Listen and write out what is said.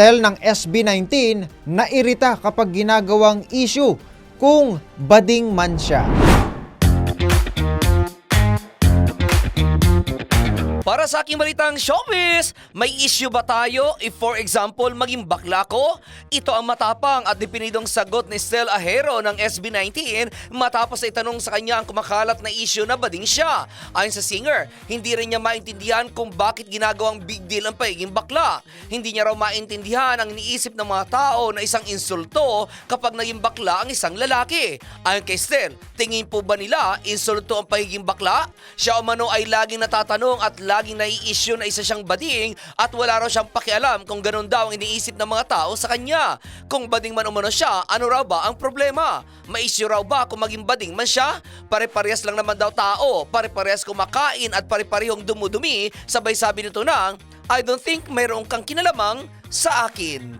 Estel ng SB19 na irita kapag ginagawang issue kung bading man siya. Para sa aking balitang showbiz, may issue ba tayo if for example maging bakla ko? Ito ang matapang at definidong sagot ni Stel Ahero ng SB19 matapos ay tanong sa kanya ang kumakalat na issue na bading siya. Ayon sa singer, hindi rin niya maintindihan kung bakit ginagawang big deal ang pagiging bakla. Hindi niya raw maintindihan ang iniisip ng mga tao na isang insulto kapag naging bakla ang isang lalaki. Ayon kay Stel, tingin po ba nila insulto ang pagiging bakla? Siya umano ay laging natatanong at laging nai-issue na isa siyang bading at wala raw siyang pakialam kung ganun daw ang iniisip ng mga tao sa kanya. Kung bading man umano siya, ano raw ba ang problema? Ma-issue raw ba kung maging bading man siya? Pare-parehas lang naman daw tao, pare-parehas kumakain at pare-parehong dumudumi, sabay sabi nito ng, I don't think mayroon kang kinalamang sa akin.